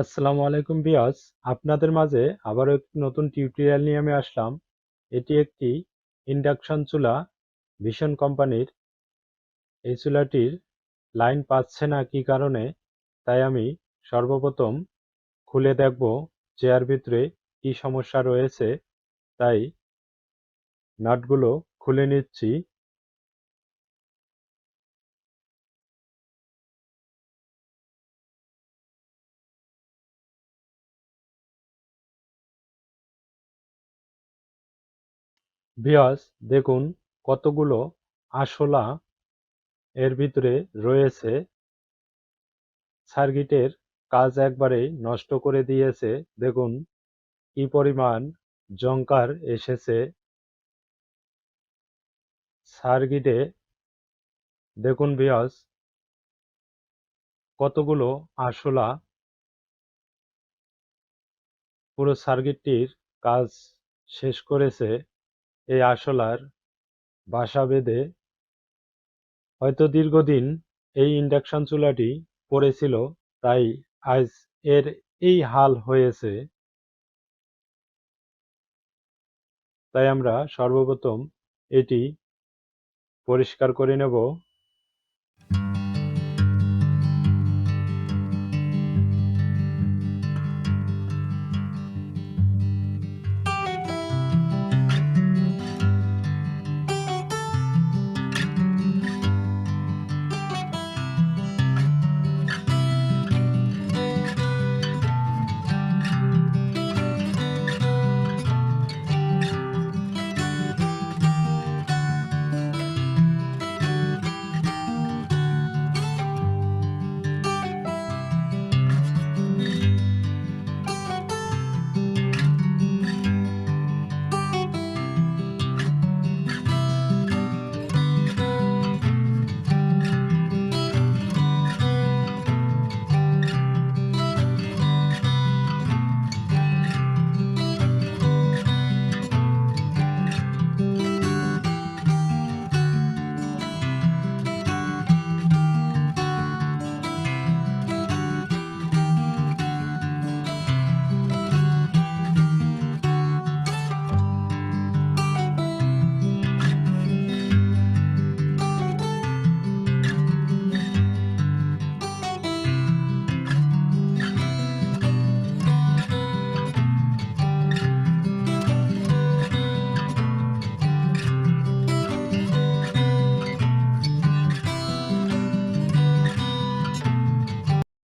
আসসালামু আলাইকুম বিয়াস আপনাদের মাঝে আবারও একটি নতুন টিউটোরিয়াল নিয়ে আমি আসলাম। এটি একটি ইন্ডাকশন চুলা ভীষণ কোম্পানির। এই চুলাটির লাইন পাচ্ছে না কি কারণে, তাই আমি সর্বপ্রথম খুলে দেখব চেয়ার ভিতরে কি সমস্যা রয়েছে। তাই নাটগুলো খুলে নিচ্ছি। ভিউয়ার্স দেখুন কতগুলো আরশোলা এর ভিতরে রয়েছে। সার্কিটের কাজ একবারেই নষ্ট করে দিয়েছে। দেখুন কি পরিমাণ জংকার এসেছে। সার্কিটে দেখুন ভিউয়ার্স কতগুলো আরশোলা। পুরো সার্কিটটির কাজ শেষ করেছে। এই আরশোলার বাসা বেঁধে হয়তো দীর্ঘদিন এই ইন্ডাকশন চুলাটি পড়েছিল, তাই আজ এর এই হাল হয়েছে। তাই আমরা সর্বপ্রথম এটি পরিষ্কার করে নেব।